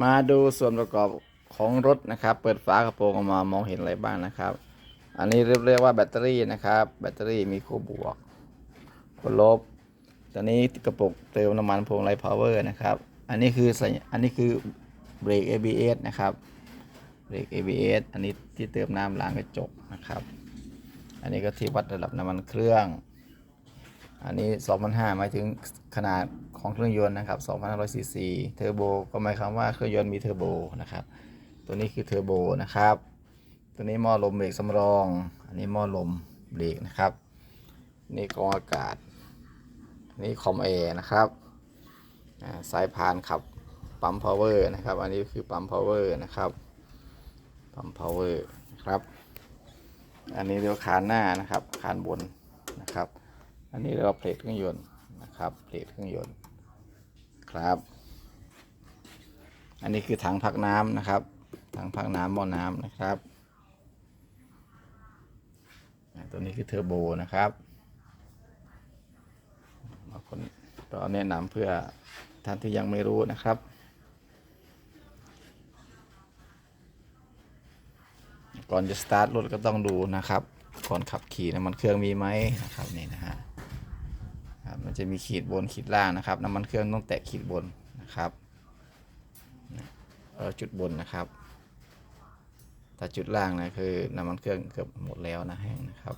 มาดูส่วนประกอบของรถนะครับ เปิดฝากระโปรงออกมามองเห็นอะไรบ้างนะครับ อันนี้เรียกว่าแบตเตอรี่นะครับ แบตเตอรี่มีคู่บวกคู่ลบตอนนี้กระปุกเติมน้ำมันพวงไลพาวเวอร์นะครับ อันนี้คือสัญอันนี้คือเบรก ABS นะครับเบรก ABS อันนี้ที่เติมน้ำล้างกระจกนะครับ อันนี้ก็ที่วัดระดับน้ำมันเครื่อง อันนี้2,500หมายถึงขนาดของเครื่องยนต์นะครับ2,500ซีซีเทอร์โบก็หมายความว่าเครื่องยนต์มีเทอร์โบนะครับ ตัวนี้คือเทอร์โบนะครับ ตัวนี้หม้อลมเบรกสำรอง อันนี้หม้อลมเบรกนะครับ นี่กองอากาศ นี่คอมแอร์นะครับ สายพานขับปั๊มพาวเวอร์นะครับ อันนี้คือปั๊มพาวเวอร์นะครับ ปั๊มพาวเวอร์นะครับ อันนี้เรียกว่าคานหน้านะครับ คานบนนะครับ อันนี้เรียกว่าเพลทเครื่องยนต์นะครับเพลทเครื่องยนต์ครับ อันนี้คือถังพักน้ำนะครับ ถังพักน้ำหม้อน้ำนะครับตัวนี้คือเทอร์โบนะครับบางคนก็แนะนำเพื่อท่านที่ยังไม่รู้นะครับก่อนจะสตาร์ทรถก็ต้องดูนะครับ ก่อนขับขี่น้ำมันเครื่องมีไหมนะครับนี่นะฮะ มันจะมีขีดบนขีดล่างนะครับ น้ำมันเครื่องต้องแตะขีดบนนะครับเออจุดบนนะครับ แต่จุดล่างนะคือน้ำมันเครื่องเกือบหมดแล้วนะแห้งนะครับ